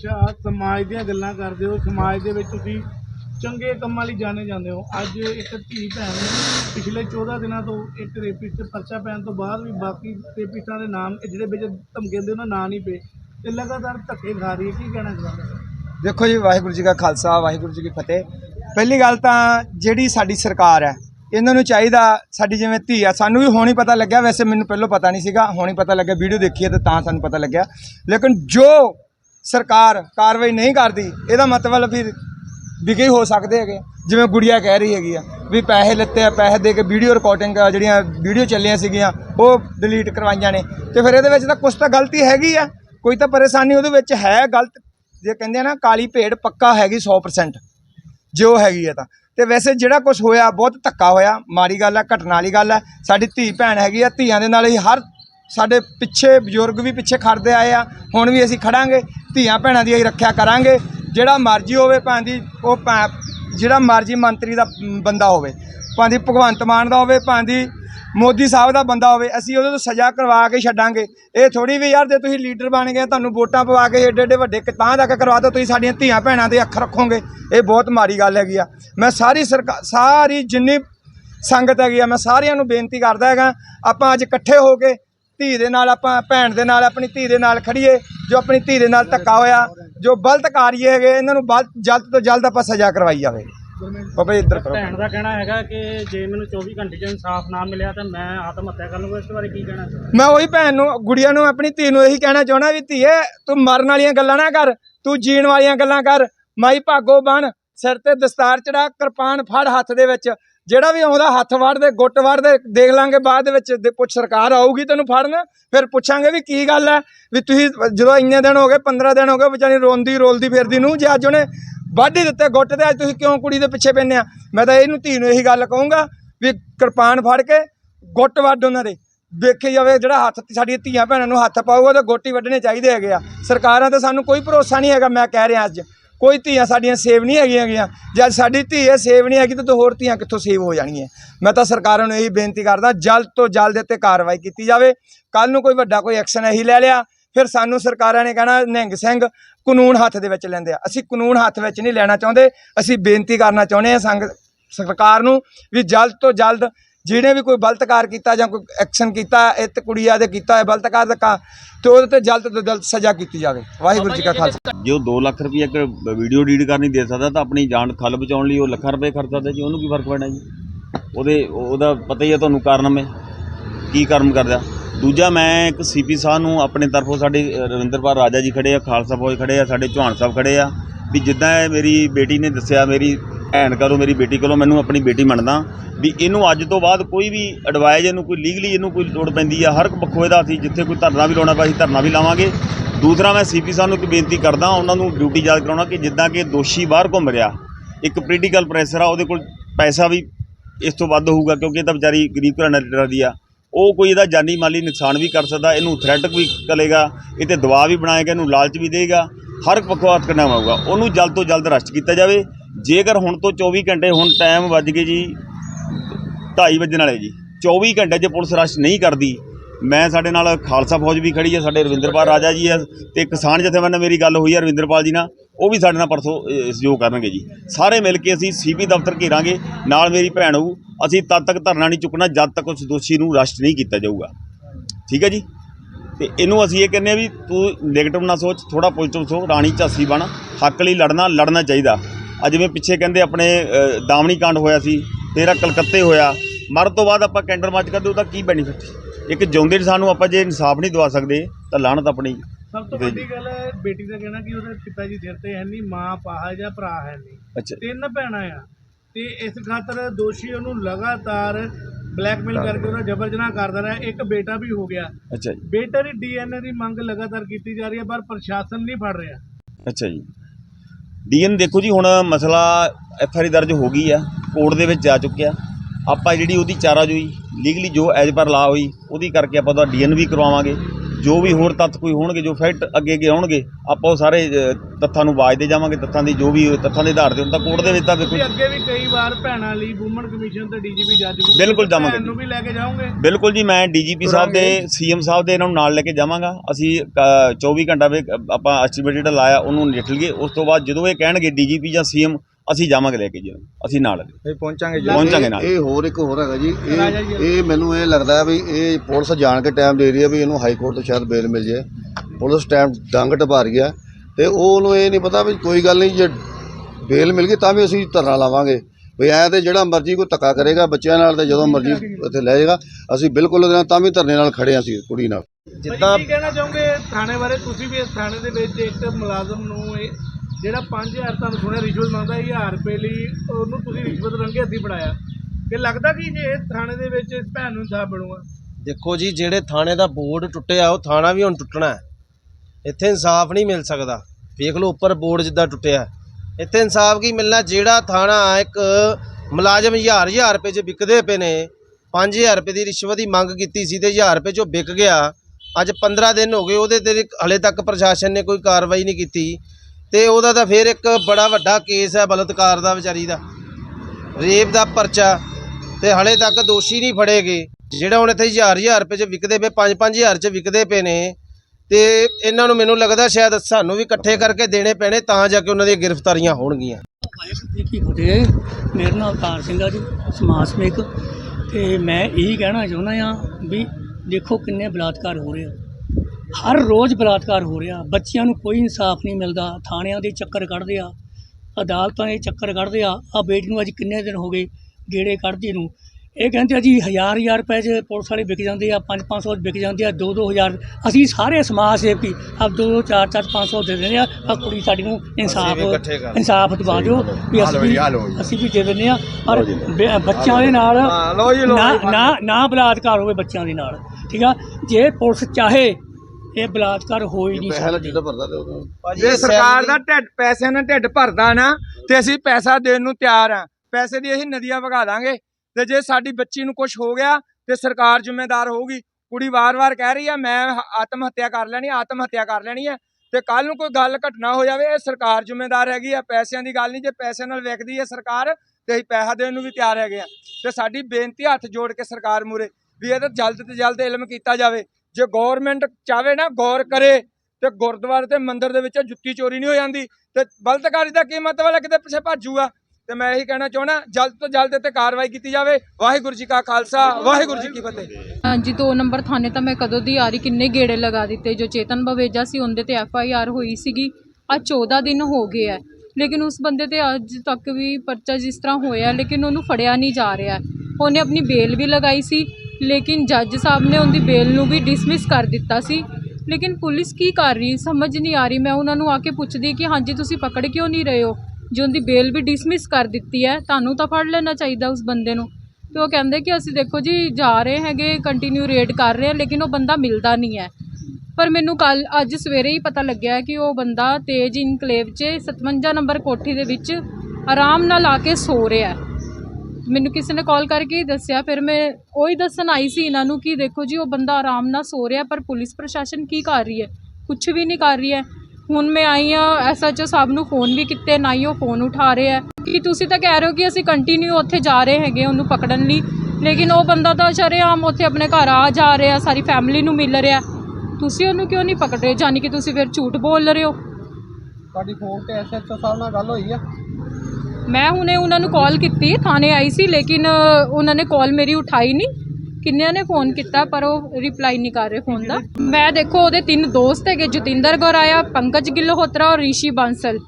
ਹਮੇਸ਼ਾ ਸਮਾਜ ਦੀਆਂ ਗੱਲਾਂ ਕਰਦੇ ਹੋ, ਸਮਾਜ ਦੇ ਵਿੱਚ ਤੁਸੀਂ ਚੰਗੇ ਕੰਮਾਂ ਲਈ ਜਾਣੇ ਜਾਂਦੇ ਹੋ। ਅੱਜ ਇੱਕ ਧੀ ਭੈਣ ਪਿਛਲੇ 14 ਦਿਨਾਂ ਤੋਂ ਇੱਕ ਰੇਪਿਸਟ ਤੇ ਪਰਚਾ ਪੈਣ ਤੋਂ ਬਾਅਦ ਵੀ ਬਾਕੀ ਰੇਪਿਸਟਾਂ ਦੇ ਨਾਮ, ਜਿਹੜੇ ਵਿੱਚ ਧਮਕੇ ਉਹਨਾਂ ਨਾਂ ਨਹੀਂ ਪਏ ਤੇ ਲਗਾਤਾਰ ਧੱਕੇ ਖਾ ਰਹੀ ਹੈ। ਕੀ ਕਹਿਣਾ ਚਾਹੁੰਦੇ ਦੇਖੋ ਜੀ, ਵਾਹਿਗੁਰੂ ਜੀ ਕਾ ਖਾਲਸਾ, ਵਾਹਿਗੁਰੂ ਜੀ ਕੀ ਫਤਿਹ। ਪਹਿਲੀ ਗੱਲ ਤਾਂ ਜਿਹੜੀ ਸਾਡੀ ਸਰਕਾਰ ਹੈ, ਇਹਨਾਂ ਨੂੰ ਚਾਹੀਦਾ ਸਾਡੀ ਜਿਵੇਂ ਧੀ ਆ, ਸਾਨੂੰ ਵੀ ਹੁਣ ਪਤਾ ਲੱਗਿਆ, ਵੈਸੇ ਮੈਨੂੰ ਪਹਿਲਾਂ ਪਤਾ ਨਹੀਂ ਸੀਗਾ, ਹੋਣੀ ਪਤਾ ਲੱਗਿਆ, ਵੀਡੀਓ ਦੇਖੀ ਹੈ ਤੇ ਤਾਂ ਸਾਨੂੰ ਪਤਾ ਲੱਗਿਆ। ਲੇਕਿਨ ਜੋ ਸਰਕਾਰ ਕਾਰਵਾਈ ਨਹੀਂ ਕਰਦੀ, ਇਹਦਾ ਮਤਲਬ ਫਿਰ ਵਿਗੇ ਹੋ ਸਕਦੇ ਹੈਗੇ। ਜਿਵੇਂ ਗੁੜੀਆ ਕਹਿ ਰਹੀ ਹੈਗੀ ਆ ਵੀ ਪੈਸੇ ਲਿੱਤੇ ਆ, ਪੈਸੇ ਦੇ ਕੇ ਵੀਡੀਓ ਰਿਕਾਰਡਿੰਗ ਜਿਹੜੀਆਂ ਵੀਡੀਓ ਚੱਲੀਆਂ ਸੀਗੀਆਂ, ਉਹ ਡਿਲੀਟ ਕਰਵਾਈਆਂ ਨੇ। ਤੇ ਫਿਰ ਇਹਦੇ ਵਿੱਚ ਤਾਂ ਕੁਝ ਤਾਂ ਗਲਤੀ ਹੈਗੀ ਆ। ਕੋਈ ਤਾਂ ਪਰੇਸ਼ਾਨੀ ਉਹਦੇ ਵਿੱਚ ਹੈ, ਗਲਤ ਜੇ ਕਹਿੰਦੇ ਆ ਨਾ, ਕਾਲੀ ਭੇਡ ਪੱਕਾ ਹੈਗੀ 100% ਉਹ ਹੈਗੀ ਹੈ ਤਾਂ। ਤੇ ਵੈਸੇ ਜਿਹੜਾ ਕੁਝ ਹੋਇਆ, ਬਹੁਤ ਧੱਕਾ ਹੋਇਆ। ਮਾੜੀ ਗੱਲ ਹੈ ਘਟਨਾ ਵਾਲੀ ਗੱਲ ਹੈ ਸਾਡੀ ਧੀ ਭੈਣ ਹੈਗੀ ਆ, ਧੀਆਂ ਦੇ ਨਾਲ ਹੀ ਹਰ ਸਾਡੇ ਪਿੱਛੇ ਬਜ਼ੁਰਗ ਵੀ ਪਿੱਛੇ ਖੜਦੇ ਆਏ ਆ, ਹੁਣ ਵੀ ਅਸੀਂ ਖੜਾਂਗੇ, ਧੀਆਂ ਭੈਣਾਂ ਦੀ ਅਸੀਂ ਰੱਖਿਆ ਕਰਾਂਗੇ, ਜਿਹੜਾ ਮਰਜ਼ੀ ਹੋਵੇ ਭਾਂਦੀ ਉਹ ਭਾ- ਜਿਹੜਾ ਮਰਜ਼ੀ ਮੰਤਰੀ ਦਾ ਬੰਦਾ ਹੋਵੇ ਭਾਂਦੀ ਭਗਵੰਤ ਮਾਨ ਦਾ ਹੋਵੇ ਭਾਂਦੀ ਮੋਦੀ ਸਾਹਿਬ ਦਾ ਬੰਦਾ ਹੋਵੇ, ਅਸੀਂ ਉਹਦੇ ਤੋਂ ਸਜ਼ਾ ਕਰਵਾ ਕੇ ਛੱਡਾਂਗੇ। ਇਹ ਥੋੜੀ ਵੀ ਯਾਰ, ਜੇ ਤੁਸੀਂ ਲੀਡਰ ਬਣ ਗਏ, ਤੁਹਾਨੂੰ ਵੋਟਾਂ ਪਵਾ ਕੇ ਏਡੇ ਏਡੇ ਵੱਡੇ ਕਿਤਾਂ ਤੱਕ ਕਰਵਾ ਦਿਓ, ਤੁਸੀਂ ਸਾਡੀਆਂ ਧੀਆਂ ਭੈਣਾਂ ਦੇ ਅੱਖ ਰੱਖੋਗੇ। ਇਹ ਬਹੁਤ ਮਾੜੀ ਗੱਲ ਹੈਗੀ ਆ। ਮੈਂ ਸਾਰੀ ਸਰਕਾਰ ਸਾਰੀ ਜਿੰਨੀ ਸੰਗਤ ਹੈਗੀ ਆ, ਮੈਂ ਸਾਰਿਆਂ ਨੂੰ ਬੇਨਤੀ ਕਰਦਾ ਹੈਗਾ, ਆਪਾਂ ਅੱਜ ਇਕੱਠੇ ਹੋ ਕੇ ਧੀ ਦੇ ਨਾਲ ਆਪਾਂ ਭੈਣ ਦੇ ਨਾਲ ਆਪਣੀ ਧੀ ਦੇ ਨਾਲ ਖੜੀਏ ਜੋ ਆਪਣੀ ਧੀ ਦੇ ਨਾਲ ਧੱਕਾ ਹੋਇਆ ਜੋ ਬਲਤਕਾਰੀ ਹੈਗੇ ਇਹਨਾਂ ਨੂੰ ਜਲਦ ਤੋਂ ਜਲਦ ਆਪਾਂ ਸਜ਼ਾ ਕਰਵਾਈ ਜਾਵੇ। ਬਾਬਾ ਇੱਧਰ ਕਰੋ ਭੈਣ ਦਾ ਕਹਿਣਾ ਹੈਗਾ ਕਿ ਜੇ ਮੈਨੂੰ 24 ਘੰਟੇ 'ਚ ਇਨਸਾਫ ਨਾ ਮਿਲਿਆ ਤਾਂ ਮੈਂ ਆਤਮ ਹੱਤਿਆ ਕਰ ਲੂੰਗਾ ਇਸ ਬਾਰੇ ਕੀ ਕਹਿਣਾ ਮੈਂ ਉਹੀ ਭੈਣ ਨੂੰ ਗੁੜੀਆ ਨੂੰ ਆਪਣੀ ਧੀ ਨੂੰ ਇਹੀ ਕਹਿਣਾ ਚਾਹਣਾ ਵੀ ਧੀਏ ਤੂੰ ਮਰਨ ਵਾਲੀਆਂ ਗੱਲਾਂ ਨਾ ਕਰ ਤੂੰ ਜੀਣ ਵਾਲੀਆਂ ਗੱਲਾਂ ਕਰ ਮਾਈ ਭਾਗੋ ਬਣ ਸਿਰ ਤੇ ਦਸਤਾਰ ਚੜਾ ਕਿਰਪਾਨ ਫੜ ਹੱਥ ਦੇ ਵਿੱਚ ਜਿਹੜਾ ਵੀ ਆਉਂਦਾ, ਹੱਥ ਵੜਦੇ, ਗੁੱਟ ਵੜਦੇ, ਦੇਖ ਲਾਂਗੇ ਬਾਅਦ ਦੇ ਵਿੱਚ ਦੇ ਪੁੱਛ ਸਰਕਾਰ ਆਊਗੀ ਤੈਨੂੰ ਫੜਨ, ਫਿਰ ਪੁੱਛਾਂਗੇ ਵੀ ਕੀ ਗੱਲ ਹੈ, ਵੀ ਤੁਸੀਂ ਜਦੋਂ ਇੰਨੇ ਦਿਨ ਹੋ ਗਏ 15 ਦਿਨ ਹੋ ਗਏ, ਵਿਚਾਰੀ ਰੋਂਦੀ, ਰੋਲਦੀ ਫਿਰਦੀ, ਨੂੰ ਜੇ ਅੱਜ ਉਹਨੇ ਵੱਢ ਹੀ ਦਿੱਤੇ ਗੁੱਟ ਤੇ, ਅੱਜ ਤੁਸੀਂ ਕਿਉਂ ਕੁੜੀ ਦੇ ਪਿੱਛੇ ਪੈਂਦੇ ਆ? ਮੈਂ ਤਾਂ ਇਹਨੂੰ ਧੀ ਨੂੰ ਇਹੀ ਗੱਲ ਕਹੂੰਗਾ ਵੀ ਕਿਰਪਾਨ ਫੜ ਕੇ ਗੁੱਟ ਵੱਢ ਉਹਨਾਂ ਦੇ। ਵੇਖੇ ਜਾਵੇ ਜਿਹੜਾ ਹੱਥ, ਸਾਡੀਆਂ ਧੀਆਂ ਭੈਣਾਂ ਨੂੰ ਹੱਥ ਪਾਊਗਾ ਤਾਂ ਗੋਟੀ ਵੱਢਣੇ ਚਾਹੀਦੇ ਹੈਗੇ ਆ। ਸਰਕਾਰਾਂ ਤੇ ਸਾਨੂੰ ਕੋਈ ਭਰੋਸਾ ਨਹੀਂ ਹੈਗਾ, ਮੈਂ ਕਹਿ ਰਿਹਾ ਅੱਜ। ਕੋਈ ਧੀਆਂ ਸਾਡੀਆਂ ਸੇਵ ਨਹੀਂ ਹੈਗੀਆਂ ਹੈਗੀਆਂ। ਜੇ ਅੱਜ ਸਾਡੀ ਧੀ ਇਹ ਸੇਵ ਨਹੀਂ ਹੈਗੀ ਤਾਂ ਤਾਂ ਹੋਰ ਧੀਆਂ ਕਿੱਥੋਂ ਸੇਵ ਹੋ ਜਾਣਗੀਆਂ? ਮੈਂ ਤਾਂ ਸਰਕਾਰਾਂ ਨੂੰ ਇਹੀ ਬੇਨਤੀ ਕਰਦਾ, ਜਲਦ ਤੋਂ ਜਲਦ ਇੱਥੇ ਕਾਰਵਾਈ ਕੀਤੀ ਜਾਵੇ। ਕੱਲ ਨੂੰ ਕੋਈ ਵੱਡਾ ਕੋਈ ਐਕਸ਼ਨ ਇਹੀ ਲੈ ਲਿਆ। ਫਿਰ ਸਾਨੂੰ ਸਰਕਾਰਾਂ ਨੇ ਕਹਿਣਾ, ਨਿਹੰਗ ਸਿੰਘ, ਕਾਨੂੰਨ ਹੱਥ ਦੇ ਵਿੱਚ ਲੈਂਦੇ ਆ। ਅਸੀਂ ਕਾਨੂੰਨ ਹੱਥ ਵਿੱਚ ਨਹੀਂ ਲੈਣਾ ਚਾਹੁੰਦੇ। ਅਸੀਂ ਬੇਨਤੀ ਕਰਨਾ ਚਾਹੁੰਦੇ ਹਾਂ ਸੰਗ ਸਰਕਾਰ ਨੂੰ ਵੀ ਜਲਦ ਤੋਂ ਜਲਦ ਜਿਹਨੇ ਵੀ ਕੋਈ ਬਲਤਕਾਰ ਕੀਤਾ ਜਾਂ ਕੋਈ ਐਕਸ਼ਨ ਕੀਤਾ ਇਹ ਤੇ ਕੁੜੀਆ ਦੇ ਕੀਤਾ ਹੈ ਬਲਤਕਾਰ ਦਾ ਕਾ ਤੇ ਉਹਦੇ ਤੇ ਜਲਦ ਤੋਂ ਜਲਦ ਸਜ਼ਾ ਕੀਤੀ ਜਾਵੇ। ਵਾਹਿਗੁਰੂ ਜੀ ਕਾ ਖਾਲਸਾ। ਜੋ 2 ਲੱਖ ਰੁਪਏ ਇੱਕ ਵੀਡੀਓ ਐਡਿਟ ਕਰਨੀ ਦੇ ਸਕਦਾ ਤਾਂ ਆਪਣੀ ਜਾਨ ਖੱਲ ਬਚਾਉਣ ਲਈ ਉਹ ਲੱਖਾਂ ਰੁਪਏ ਖਰਚ ਸਕਦਾ ਜੀ ਉਹਨੂੰ ਕੀ ਫ਼ਰਕ ਪੈਣਾ ਜੀ? ਉਹਦੇ ਉਹਦਾ ਪਤਾ ਹੀ ਹੈ ਤੁਹਾਨੂੰ ਕਾਰਨ ਮੈਂ ਕੀ ਕਰਮ ਕਰਦਾ। ਦੂਜਾ ਮੈਂ ਇੱਕ ਸੀਪੀ ਸਾਹਿਬ ਨੂੰ ਆਪਣੇ ਤਰਫੋਂ ਸਾਡੇ ਰਵਿੰਦਰਪਾਲ ਰਾਜਾ ਜੀ ਖੜੇ ਆ ਖਾਲਸਾ ਫੌਜ ਖੜੇ ਆ ਸਾਡੇ ਚੌਹਾਨ ਸਾਹਿਬ ਖੜੇ ਆ ਵੀ ਜਿੱਦਾਂ ਮੇਰੀ ਬੇਟੀ ਨੇ ਦੱਸਿਆ ਮੇਰੀ ਐਨ ਕਰੋ ਮੇਰੀ ਬੇਟੀ ਕੋਲੋਂ, ਮੈਨੂੰ ਆਪਣੀ ਬੇਟੀ ਮੰਨਦਾ ਵੀ ਇਹਨੂੰ ਅੱਜ ਤੋਂ ਬਾਅਦ ਕੋਈ ਵੀ ਐਡਵਾਈਜ਼ ਇਹਨੂੰ ਕੋਈ ਲੀਗਲੀ ਇਹਨੂੰ ਕੋਈ ਲੋੜ ਪੈਂਦੀ ਆ, ਹਰ ਇੱਕ ਪੱਖੋਂ ਇਹਦਾ ਅਸੀਂ ਜਿੱਥੇ ਕੋਈ ਧਰਨਾ ਵੀ ਲਾਉਣਾ ਪਿਆ, ਅਸੀਂ ਧਰਨਾ ਵੀ ਲਾਵਾਂਗੇ। ਦੂਸਰਾ, ਮੈਂ ਸੀਪੀ ਸਾਹਿਬ ਨੂੰ ਇੱਕ ਬੇਨਤੀ ਕਰਦਾ, ਉਹਨਾਂ ਨੂੰ ਡਿਊਟੀ ਯਾਦ ਕਰਾਉਣਾ ਕਿ ਜਿੱਦਾਂ ਕਿ ਦੋਸ਼ੀ ਬਾਹਰ ਘੁੰਮ ਰਿਹਾ, ਇੱਕ ਪੋਲੀਟੀਕਲ ਪ੍ਰੈਸ਼ਰ ਆ, ਉਹਦੇ ਕੋਲ ਪੈਸਾ ਵੀ ਇਸ ਤੋਂ ਵੱਧ ਹੋਊਗਾ ਕਿਉਂਕਿ ਇਹ ਤਾਂ ਵਿਚਾਰੀ ਗਰੀਬ ਘਰਾਣੇ ਦੀ ਡਰਦੀ ਆ। ਉਹ ਕੋਈ ਇਹਦਾ ਜਾਨੀ ਮਾਲੀ ਨੁਕਸਾਨ ਵੀ ਕਰ ਸਕਦਾ, ਇਹਨੂੰ ਥ੍ਰੈਟ ਵੀ ਕਰੇਗਾ, ਇਹ ਤੇ ਦਬਾਅ ਵੀ ਬਣਾਏਗਾ, ਇਹਨੂੰ ਲਾਲਚ ਵੀ ਦੇਗਾ, ਹਰ ਇੱਕ ਪੱਖੋਂ ਹੱਥ ਕਰਨਾ ਹੋਊਗਾ। ਉਹਨੂੰ ਜਲਦ ਤੋਂ ਜਲਦ ਅਰੈਸਟ ਕੀਤਾ ਜਾਵੇ ਜੇਕਰ ਹੁਣ ਤੋਂ 24 ਘੰਟੇ ਹੁਣ ਟਾਈਮ ਵੱਜ ਗਏ ਜੀ 2:30 ਵਜਣ ਨਾਲੇ ਜੀ। 24 ਘੰਟੇ ਜੇ ਪੁਲਿਸ ਅਰੈਸਟ ਨਹੀਂ ਕਰਦੀ, ਮੈਂ ਸਾਡੇ ਨਾਲ ਖਾਲਸਾ ਫੌਜ ਵੀ ਖੜੀ ਹੈ, ਸਾਡੇ ਰਵਿੰਦਰਪਾਲ ਰਾਜਾ ਜੀ ਹੈ ਤੇ ਕਿਸਾਨ ਜਥੇਬੰਦ ਨਾਲ ਮੇਰੀ ਗੱਲ ਹੋਈ ਹੈ, ਰਵਿੰਦਰਪਾਲ ਜੀ ਨਾਲ, ਉਹ ਵੀ ਸਾਡੇ ਨਾਲ ਪਰਸੋਂ ਸਹਿਯੋਗ ਕਰਨਗੇ ਜੀ। ਸਾਰੇ ਮਿਲ ਕੇ ਅਸੀਂ ਸੀਪੀ ਦਫ਼ਤਰ ਘੇਰਾਂਗੇ, ਨਾਲ ਮੇਰੀ ਭੈਣ ਹੋਊ, ਅਸੀਂ ਤਦ ਤੱਕ ਧਰਨਾ ਨਹੀਂ ਚੁੱਕਣਾ, ਜਦ ਤੱਕ ਉਸ ਦੋਸ਼ੀ ਨੂੰ ਅਰੈਸਟ ਨਹੀਂ ਕੀਤਾ ਜਾਊਗਾ। ਠੀਕ ਹੈ ਜੀ? ਤੇ ਇਹਨੂੰ ਅਸੀਂ ਇਹ ਕਹਿੰਦੇ ਆ ਵੀ ਤੂੰ 네ਗੇਟਿਵ ਨਾ ਸੋਚ ਥੋੜਾ ਪੋਜ਼ਿਟਿਵ ਸੋਚ, ਰਾਣੀ ਝਾਸੀ ਬਣ, ਹੱਕ ਲਈ ਲੜਨਾ ਲੜਨਾ ਚਾਹੀਦਾ। ਅੱਜ ਜਿਵੇਂ ਪਿੱਛੇ ਕਹਿੰਦੇ ਆਪਣੇ ਦਾਮਣੀ ਕਾਂਡ ਹੋਇਆ ਸੀ ਤੇਰਾ ਕਲਕੱਤੇ ਹੋਇਆ ਮਰਨ ਤੋਂ ਬਾਅਦ ਆਪਾਂ ਕੈਂਡਰ ਮਾਰਚ ਕਰਦੇ ਉਹਦਾ ਕੀ ਬੈਨੀਫਿਟ ਇੱਕ ਜਿਉਂਦੇ ਇਨਸਾਨ ਨੂੰ ਆਪਾਂ ਜੇ ਇਨਸਾਫ ਨਹੀਂ ਦਵਾ ਸਕਦੇ ਤਾਂ ਲਾਹਣਤ ਆਪਣੀ ਸਭ ਤੋਂ। ਵੱਡੀ ਗੱਲ ਹੈ ਬੇਟੀ ਦਾ ਕਹਿਣਾ ਕਿ ਉਹਦੇ ਪਿਤਾ ਜੀ ਸਿਰ ਤੇ ਹੈ ਨਹੀਂ ਮਾਂ ਪਾਹਾ ਜਾਂ ਭਰਾ ਹੈ ਨਹੀਂ। ਤਿੰਨ ਭੈਣਾਂ ਆ ਤੇ ਇਸ ਖਾਤਰ ਦੋਸ਼ੀ ਉਹਨੂੰ ਲਗਾਤਾਰ ਬਲੈਕਮੇਲ ਕਰਕੇ ਉਹਦਾ ਜਬਰ ਜਨਾਹ ਕਰਦਾ ਰਿਹਾ। ਇੱਕ ਬੇਟਾ ਵੀ ਹੋ ਗਿਆ। ਅੱਛਾ ਜੀ। ਬੇਟੇ ਦੀ ਡੀਐਨਏ ਦੀ ਮੰਗ ਲਗਾਤਾਰ ਕੀਤੀ ਜਾ ਰਹੀ ਹੈ ਪਰ ਪ੍ਰਸ਼ਾਸਨ ਨਹੀਂ ਫੜ ਰਿਹਾ। ਅੱਛਾ ਜੀ। ਡੀਐਨ ਦੇਖੋ ਜੀ, ਹੁਣ ਮਸਲਾ ਐਫ ਆਰ ਦਰਜ ਹੋ ਗਈ ਆ, ਕੋਰਟ ਦੇ ਵਿੱਚ ਜਾ ਚੁੱਕਿਆ। ਆਪਾਂ ਜਿਹੜੀ ਉਹਦੀ ਚਾਰਾਜੋਈ ਲੀਗਲੀ ਜੋ ਐਜ ਪਰ ਲਾ ਹੋਈ, ਉਹਦੀ ਕਰਕੇ ਆਪਾਂ ਉਹਦਾ ਡੀਐਨ ਵੀ ਕਰਵਾਵਾਂਗੇ। ਜੋ ਵੀ ਹੋਰ ਤੱਥ ਕੋਈ ਹੋਣਗੇ ਜੋ ਫੈਕਟ ਅੱਗੇ ਅੱਗੇ ਆਉਣਗੇ ਆਪਾਂ ਉਹ ਸਾਰੇ ਤੱਥਾਂ ਨੂੰ ਵਾਜਦੇ ਜਾਵਾਂਗੇ ਤੱਥਾਂ ਦੀ ਜੋ ਵੀ ਤੱਥਾਂ ਦੇ ਆਧਾਰ ਤੇ ਹੁਣ ਤਾਂ ਕੋਰਟ ਦੇ ਵਿੱਚ ਤਾਂ ਵੇਖੋ ਅੱਗੇ ਵੀ ਕਈ ਵਾਰ ਭੈਣਾਂ ਲਈ ਵੂਮਨ ਕਮਿਸ਼ਨ ਤੇ ਡੀਜੀਪੀ ਜੱਜ ਨੂੰ ਬਿਲਕੁਲ ਜਾਵਾਂਗੇ। ਨੂੰ ਵੀ ਲੈ ਕੇ ਜਾਓਗੇ? ਬਿਲਕੁਲ ਜੀ ਮੈਂ ਡੀਜੀਪੀ ਸਾਹਿਬ ਦੇ ਸੀਐਮ ਸਾਹਿਬ ਦੇ ਇਹਨਾਂ ਨੂੰ ਨਾਲ ਲੈ ਕੇ ਜਾਵਾਂਗਾ। ਅਸੀਂ ਅ, 24 ਘੰਟਾ ਵੇ ਆਪਾਂ ਐਸਟੀਮੇਟ ਜਿਹੜਾ ਲਾਇਆ ਉਹਨੂੰ ਲਈਏ ਉਸ ਤੋਂ ਬਾਅਦ ਜਦੋਂ ਇਹ ਕਹਿਣਗੇ ਡੀਜੀਪੀ ਜਾਂ ਸੀਐਮ ਅਸੀਂ ਜਾਵਾਂਗੇ ਲੈ ਕੇ ਜੀ ਉਹਨੂੰ। ਅਸੀਂ ਨਾਲ ਅਸੀਂ ਪਹੁੰਚਾਂਗੇ ਜੀ। ਪਹੁੰਚਾਂਗੇ ਨਾਲ। ਇਹ ਹੋਰ ਇੱਕ ਹੋਰ ਹੈਗਾ ਜੀ। ਇਹ ਇਹ ਮੈਨੂੰ ਇਹ ਲੱਗਦਾ ਹੈ ਵੀ ਇਹ ਪੁਲਿਸ ਜਾਣ ਕੇ ਟਾਈਮ ਦੇ ਰਹੀ ਹੈ ਵੀ ਇਹਨੂੰ ਹਾਈ ਕੋਰਟ ਤੋਂ ਸ਼ਾਇਦ ਬੇਲ ਮਿਲ ਜੇ। ਪੁਲਿਸ ਟਾਈਮ ਡੰਗ ਟਪਾ ਰਹੀ ਹੈ। ਤੇ ਉਹ ਉਹਨੂੰ ਇਹ ਨਹੀਂ ਪਤਾ ਵੀ ਕੋਈ ਗੱਲ ਨਹੀਂ ਜੇ ਬੇਲ ਮਿਲ ਗਈ ਤਾਂ ਵੀ ਅਸੀਂ ਧਰਨਾ ਲਾਵਾਂਗੇ। ਵੀ ਐ ਤੇ ਜਿਹੜਾ ਮਰਜ਼ੀ ਕੋਈ ਧੱਕਾ ਕਰੇਗਾ ਬੱਚਿਆਂ ਨਾਲ ਤੇ ਜਦੋਂ ਮਰਜ਼ੀ ਉੱਥੇ ਲੈ ਜਾਏਗਾ ਅਸੀਂ ਬਿਲਕੁਲ ਉਹਦੇ ਨਾਲ ਤਾਂ ਵੀ ਧਰਨੇ ਨਾਲ ਖੜੇ ਹਾਂ ਅਸੀਂ ਕੁੜੀ ਨਾਲ। ਜਿੱਦਾਂ ਕੀ ਕਹਿਣਾ ਚਾਹੋਗੇ? ਥਾਣੇ ਬਾਰੇ ਤੁਸੀਂ ਵੀ ਇਸ ਥਾਣੇ ਦੇ ਵਿੱਚ ਇੱਕ ਮੁਲਾਜ਼ਮ ਨੂੰ ਇਹ ਜਿਹੜਾ 5000 ਤੁਹਾਨੂੰ ਸੁਣਿਆ, ਰਿਸ਼ਵਤ ਮੰਗਦਾ 1000 ਰੁਪਏ ਲਈ ਉਹਨੂੰ ਤੁਸੀਂ ਰਿਸ਼ਵਤ ਰੰਗੇ ਹੱਥੀ ਫੜਾਇਆ। ਕਿ ਲੱਗਦਾ ਕਿ ਜੇ ਇਸ ਥਾਣੇ ਦੇ ਵਿੱਚ ਇਸ ਭੈਣ ਨੂੰ ਇਨਸਾਫ ਬਣੂਗਾ? ਦੇਖੋ ਜੀ, ਜਿਹੜੇ ਥਾਣੇ ਦਾ ਬੋਰਡ ਟੁੱਟਿਆ, ਉਹ ਥਾਣਾ ਵੀ ਹੁਣ ਟੁੱਟਣਾ ਹੈ। ਇੱਥੇ ਇਨਸਾਫ ਨਹੀਂ ਮਿਲ ਸਕਦਾ। ਵੇਖ ਲਓ, ਉੱਪਰ ਬੋਰਡ ਜਿੱਦਾਂ ਟੁੱਟਿਆ। ਇੱਥੇ ਇਨਸਾਫ ਕੀ ਮਿਲਣਾ? ਜਿਹੜਾ ਥਾਣਾ ਇੱਕ ਮੁਲਾਜ਼ਮ ਹਜ਼ਾਰ ਹਜ਼ਾਰ ਰੁਪਏ 'ਚ ਵਿਕਦੇ ਪਏ ਨੇ 5000 ਰੁਪਏ ਦੀ ਰਿਸ਼ਵਤ ਦੀ ਮੰਗ ਕੀਤੀ ਸੀ ਤੇ 1000 ਰੁਪਏ 'ਚੋਂ ਵਿਕ ਗਿਆ। ਅੱਜ 15 ਦਿਨ ਹੋ ਗਏ, ਉਹਦੇ ਤੇ ਹਲੇ ਤੱਕ ਪ੍ਰਸ਼ਾਸਨ ਨੇ ਕੋਈ ਕਾਰਵਾਈ ਨਹੀਂ ਕੀਤੀ। ਤੇ ਉਹਦਾ ਤਾਂ ਫਿਰ ਇੱਕ ਬੜਾ ਵੱਡਾ ਕੇਸ ਹੈ ਬਲਤਕਾਰ ਦਾ ਵਿਚਾਰੀ ਦਾ। ਰੇਪ ਦਾ ਪਰਚਾ ਤੇ ਹਲੇ ਤੱਕ ਦੋਸ਼ੀ ਨਹੀਂ ਫੜੇ ਗਏ। ਜਿਹੜਾ ਹੁਣ ਇੱਥੇ ਹਜ਼ਾਰ ਹਜ਼ਾਰ ਰੁਪਏ ਚ ਵਿਕਦੇ ਪਏ 5-5000 ਚ ਵਿਕਦੇ ਪਏ ਨੇ, ਤੇ ਇਹਨਾਂ ਨੂੰ ਮੈਨੂੰ ਲੱਗਦਾ ਸ਼ਾਇਦ ਸਾਨੂੰ ਵੀ ਇਕੱਠੇ ਕਰਕੇ ਦੇਣੇ ਪੈਣੇ ਤਾਂ ਜਾ ਕੇ ਉਹਨਾਂ ਦੀਆਂ ਗ੍ਰਿਫਤਾਰੀਆਂ ਹੋਣਗੀਆਂ। ਕੀ ਫਤਿਹ ਮੇਰਾ ਨਾਮ ਤਾਰ ਸਿੰਘ ਆ ਜੀ ਸਮਾਜ ਸੇਵਕ ਤੇ ਮੈਂ ਇਹੀ ਕਹਿਣਾ ਚਾਹੁੰਦਾ ਆ ਵੀ ਦੇਖੋ ਕਿੰਨੇ ਬਲਾਤਕਾਰ ਹੋ ਰਹੇ ਆ। ਹਰ ਰੋਜ਼ ਬਲਾਤਕਾਰ ਹੋ ਰਿਹਾ। ਬੱਚਿਆਂ ਨੂੰ ਕੋਈ ਇਨਸਾਫ ਨਹੀਂ ਮਿਲਦਾ। ਥਾਣਿਆਂ ਦੇ ਚੱਕਰ ਕੱਢਦੇ ਆ ਅਦਾਲਤਾਂ ਦੇ ਚੱਕਰ ਕੱਢਦੇ ਆ। ਆ ਬੇਟੀ ਨੂੰ ਅੱਜ ਕਿੰਨੇ ਦਿਨ ਹੋ ਗਏ ਗੇੜੇ ਕੱਢਦੇ ਨੂੰ। ਇਹ ਕਹਿੰਦੇ ਆ ਜੀ ਹਜ਼ਾਰ ਹਜ਼ਾਰ ਰੁਪਏ 'ਚ ਪੁਲਿਸ ਵਾਲੇ ਵਿਕ ਜਾਂਦੇ ਆ ਪੰਜ ਪੰਜ ਸੌ 'ਚ ਵਿਕ ਜਾਂਦੇ ਆ ਦੋ ਦੋ ਹਜ਼ਾਰ। ਅਸੀਂ ਸਾਰੇ ਸਮਾਜ ਸੇਵਕੀ ਆਪ ਦੋ ਦੋ ਚਾਰ ਚਾਰ ਪੰਜ ਸੌ ਦੇ ਦਿੰਦੇ ਆ। ਆ ਕੁੜੀ ਸਾਡੀ ਨੂੰ ਇਨਸਾਫ ਇਨਸਾਫ ਦਿਵਾ ਦਿਓ ਵੀ ਅਸੀਂ ਵੀ ਅਸੀਂ ਵੀ ਦੇ ਦਿੰਦੇ ਆ। ਪਰ ਬੱਚਿਆਂ ਦੇ ਨਾਲ। ਨਾ ਨਾ ਬਲਾਤਕਾਰ ਹੋਵੇ ਬੱਚਿਆਂ ਦੇ ਨਾਲ ਠੀਕ ਆ? ਜੇ ਪੁਲਿਸ ਚਾਹੇ ਇਹ ਬਲਾਤਕਾਰ ਹੋ ਹੀ ਨਹੀਂ ਪਹਿਲਾਂ ਸਕਦਾ। ਜਿੱਦਾਂ ਭਰਦਾ ਤੇ ਉਦੋਂ ਜੇ ਸਰਕਾਰ ਦਾ ਢਿੱਡ ਪੈਸਿਆਂ ਨਾਲ ਢਿੱਡ ਭਰਦਾ ਨਾ ਤੇ ਅਸੀਂ ਪੈਸਾ ਦੇਣ ਨੂੰ ਤਿਆਰ ਆ। ਪੈਸੇ ਦੀ ਅਸੀਂ ਨਦੀਆਂ ਵਗਾ ਦਾਂਗੇ। ਤੇ ਜੇ ਸਾਡੀ ਬੱਚੀ ਨੂੰ ਕੁਝ ਹੋ ਗਿਆ ਤੇ ਸਰਕਾਰ ਜ਼ਿੰਮੇਦਾਰ ਹੋਊਗੀ। ਕੁੜੀ ਵਾਰ-ਵਾਰ ਕਹਿ ਰਹੀ ਆ ਮੈਂ ਆਤਮ ਹੱਤਿਆ ਕਰ ਲੈਣੀ ਆਤਮ ਹੱਤਿਆ ਕਰ ਲੈਣੀ ਹੈ ਤੇ ਕੱਲ ਨੂੰ ਕੋਈ ਗੱਲ ਘਟਨਾ ਹੋ ਜਾਵੇ ਇਹ ਸਰਕਾਰ ਜ਼ਿੰਮੇਦਾਰ ਹੈਗੀ ਆ। ਪੈਸਿਆਂ ਦੀ ਗੱਲ ਨਹੀਂ ਜੇ ਪੈਸਿਆਂ ਨਾਲ ਵਿਕਦੀ ਹੈ ਸਰਕਾਰ ਤੇ ਅਸੀਂ ਪੈਸਾ ਦੇਣ ਨੂੰ ਵੀ ਤਿਆਰ ਹੈਗੇ ਆ। ਤੇ ਸਾਡੀ ਬੇਨਤੀ ਹੱਥ ਜੋੜ ਕੇ ਸਰਕਾਰ ਮੂਰੇ ਵੀ ਇਹਦਾ ਜਲਦ ਤੋਂ ਜਲਦ ਇਲਮ ਕੀਤਾ ਜਾਵੇ। ਜੇ ਗਵਰਨਮੈਂਟ ਚਾਵੇ ਨਾ, ਗੌਰ ਕਰੇ ਤੇ ਗੁਰਦੁਆਰੇ ਤੇ ਮੰਦਿਰ ਦੇ ਵਿੱਚ ਜੁੱਤੀ ਚੋਰੀ ਨਹੀਂ ਹੋ ਜਾਂਦੀ। ਤੇ ਬਲਤਕਾਰੀ ਦਾ ਕੀ ਮਤਲਬ ਹੈ? ਕਿਤੇ ਪਿੱਛੇ ਭੱਜੂਗਾ। ਤੇ ਮੈਂ ਇਹੀ ਕਹਿਣਾ ਚਾਹਣਾ ਜਲਦ ਤੋਂ ਜਲਦ ਤੇ ਕਾਰਵਾਈ ਕੀਤੀ ਜਾਵੇ। ਵਾਹਿਗੁਰੂ ਜੀ ਕਾ ਖਾਲਸਾ, ਵਾਹਿਗੁਰੂ ਜੀ ਕੀ ਫਤਿਹ। ਹਾਂਜੀ ਦੋ ਨੰਬਰ ਥਾਣੇ ਤਾਂ ਮੈਂ ਕਦੋਂ ਦੀ ਆ ਰਹੀ, ਕਿੰਨੇ ਗੇੜੇ ਲਗਾ ਦਿੱਤੇ। ਜੋ ਚੇਤਨ ਬਵੇਜਾ ਸੀ, ਉਹਦੇ ਤੇ ਐਫ ਆਈ ਆਰ ਹੋਈ ਸੀਗੀ। ਅੱਜ 14 ਦਿਨ ਹੋ ਗਏ ਹੈ ਲੇਕਿਨ ਉਸ ਬੰਦੇ ਤੇ ਅੱਜ ਤੱਕ ਵੀ ਪਰਚਾ ਜਿਸ ਤਰ੍ਹਾਂ ਹੋਇਆ, ਲੇਕਿਨ ਉਹਨੂੰ ਫੜਿਆ ਨਹੀਂ ਜਾ ਰਿਹਾ। ਉਹਨੇ ਆਪਣੀ ਬੇਲ ਵੀ ਲਗਾਈ ਸੀ। ਲੇਕਿਨ ਜੱਜ ਸਾਹਿਬ ਨੇ ਉਹਦੀ ਬੇਲ ਨੂੰ ਵੀ ਡਿਸਮਿਸ ਕਰ ਦਿੱਤਾ ਸੀ। ਲੇਕਿਨ ਪੁਲਿਸ ਕੀ ਕਰ ਰਹੀ? ਸਮਝ ਨਹੀਂ ਆ ਰਹੀ। ਮੈਂ ਉਹਨਾਂ ਨੂੰ ਆ ਕੇ ਪੁੱਛਦੀ ਕਿ ਹਾਂਜੀ, ਤੁਸੀਂ ਪਕੜ ਕਿਉਂ ਨਹੀਂ ਰਹੇ ਹੋ? ਜੇ ਉਹਦੀ ਬੇਲ ਵੀ ਡਿਸਮਿਸ ਕਰ ਦਿੱਤੀ ਹੈ, ਤੁਹਾਨੂੰ ਤਾਂ ਫੜ ਲੈਣਾ ਚਾਹੀਦਾ ਉਸ ਬੰਦੇ ਨੂੰ। ਤੇ ਉਹ ਕਹਿੰਦੇ ਕਿ ਅਸੀਂ ਦੇਖੋ ਜੀ, ਜਾ ਰਹੇ ਹੈਗੇ ਕੰਟੀਨਿਊ ਰੇਡ ਕਰ ਰਹੇ ਹਾਂ, ਲੇਕਿਨ ਉਹ ਬੰਦਾ ਮਿਲਦਾ ਨਹੀਂ ਹੈ। ਪਰ ਮੈਨੂੰ ਕੱਲ, ਅੱਜ ਸਵੇਰੇ ਹੀ ਪਤਾ ਲੱਗਿਆ ਕਿ ਉਹ ਬੰਦਾ ਤੇਜ ਇਨਕਲੇਵ 'ਚ 57 ਨੰਬਰ ਕੋਠੀ ਦੇ ਵਿੱਚ ਆਰਾਮ ਨਾਲ ਆ ਕੇ ਸੋ ਰਿਹਾ ਹੈ। ਮੈਨੂੰ ਕਿਸੇ ਨੇ ਕਾਲ ਕਰਕੇ ਹੀ ਦੱਸਿਆ, ਫਿਰ ਮੈਂ ਉਹੀ ਦੱਸਣ ਆਈ ਸੀ ਇਹਨਾਂ ਨੂੰ ਕਿ ਦੇਖੋ ਜੀ, ਉਹ ਬੰਦਾ ਆਰਾਮ ਨਾਲ ਸੋ ਰਿਹਾ, ਪਰ ਪੁਲਿਸ ਪ੍ਰਸ਼ਾਸਨ ਕੀ ਕਰ ਰਹੀ ਹੈ? ਕੁਝ ਵੀ ਨਹੀਂ ਕਰ ਰਹੀ ਹੈ। ਹੁਣ ਮੈਂ ਆਈ ਆ ਐਸਐਚਓ ਸਾਹਿਬ ਨੂੰ ਫੋਨ ਵੀ ਕੀਤੇ, ਨਾ ਹੀ ਉਹ ਫੋਨ ਉਠਾ ਰਹੇ ਹੈ। ਕਿ ਤੁਸੀਂ ਤਾਂ ਕਹਿ ਰਹੇ ਹੋ ਕਿ ਅਸੀਂ ਕੰਟੀਨਿਊ ਉੱਥੇ ਜਾ ਰਹੇ ਹੈਗੇ, ਉਹਨੂੰ ਪਕੜਨ ਲਈ। ਲੇਕਿਨ ਉਹ ਬੰਦਾ ਤਾਂ ਸ਼ਰੇਆਮ ਉੱਥੇ ਆਪਣੇ ਘਰ ਆ ਜਾ ਰਿਹਾ, ਸਾਰੀ ਫੈਮਿਲੀ ਨੂੰ ਮਿਲ ਰਿਹਾ। ਤੁਸੀਂ ਉਹਨੂੰ ਕਿਉਂ ਨਹੀਂ ਪਕੜ ਰਹੇ? ਜਾਨੀ ਕਿ ਤੁਸੀਂ ਫਿਰ ਝੂਠ ਬੋਲ ਰਹੇ ਹੋ। ਤੁਹਾਡੀ ਫੋਨ ਤੇ ਐਸਐਚਓ ਸਾਹਿਬ ਨਾਲ ਗੱਲ ਹੋਈ ਆ? ਮੈਂ ਹੁਣੇ ਉਹਨਾਂ ਨੂੰ ਕਾਲ ਕੀਤੀ, ਥਾਣੇ ਆਈ ਸੀ, ਲੇਕਿਨ ਉਹਨਾਂ ਨੇ ਕਾਲ ਮੇਰੀ ਉਠਾਈ ਨਹੀਂ। ਕਿੰਨਿਆਂ ਨੇ ਫੋਨ ਕੀਤਾ, ਪਰ ਉਹ ਰਿਪਲਾਈ ਨਹੀਂ ਕਰ ਰਹੇ ਫੋਨ ਦਾ। ਮੈਂ ਦੇਖੋ, ਉਹਦੇ ਤਿੰਨ ਦੋਸਤ ਹੈਗੇ, ਜਤਿੰਦਰ ਗੌਰਾਇਆ ਪੰਕਜ ਗਿੱਲੋਹੋਤਰਾ ਔਰ ਰਿਸ਼ੀ ਬਾਂਸਲ।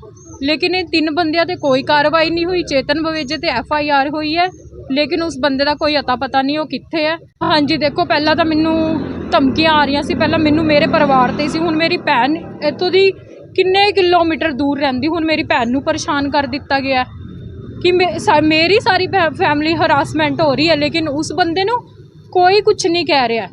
ਲੇਕਿਨ ਇਹ ਤਿੰਨ ਬੰਦਿਆਂ ਤੇ ਕੋਈ ਕਾਰਵਾਈ ਨਹੀਂ ਹੋਈ, ਚੇਤਨ ਬਵੇਜੇ ਤੇ ਐਫ ਆਈ ਆਰ ਹੋਈ ਹੈ। ਲੇਕਿਨ ਉਸ ਬੰਦੇ ਦਾ ਕੋਈ ਅਤਾ ਪਤਾ ਨਹੀਂ, ਉਹ ਕਿੱਥੇ ਹੈ। ਹਾਂਜੀ, ਦੇਖੋ, ਪਹਿਲਾਂ ਤਾਂ ਮੈਨੂੰ ਧਮਕੀਆਂ ਆ ਰਹੀਆਂ ਸੀ, ਪਹਿਲਾਂ ਮੈਨੂੰ ਮੇਰੇ ਪਰਿਵਾਰ ਤੇ ਸੀ, ਹੁਣ ਮੇਰੀ ਭੈਣ, ਇੱਥੋਂ ਦੀ ਕਿੰਨੇ ਕਿਲੋਮੀਟਰ ਦੂਰ ਰਹਿੰਦੀ, ਹੁਣ ਮੇਰੀ ਭੈਣ ਨੂੰ ਪਰੇਸ਼ਾਨ ਕਰ ਦਿੱਤਾ ਗਿਆ। ਕਿ ਮੇ- ਮੇਰੀ ਸਾਰੀ ਫੈਮਿਲੀ ਹਰਾਸਮੈਂਟ ਹੋ ਰਹੀ ਹੈ, ਲੇਕਿਨ ਉਸ ਬੰਦੇ ਨੂੰ ਕੋਈ ਕੁਝ ਨਹੀਂ ਕਹਿ ਰਿਹਾ।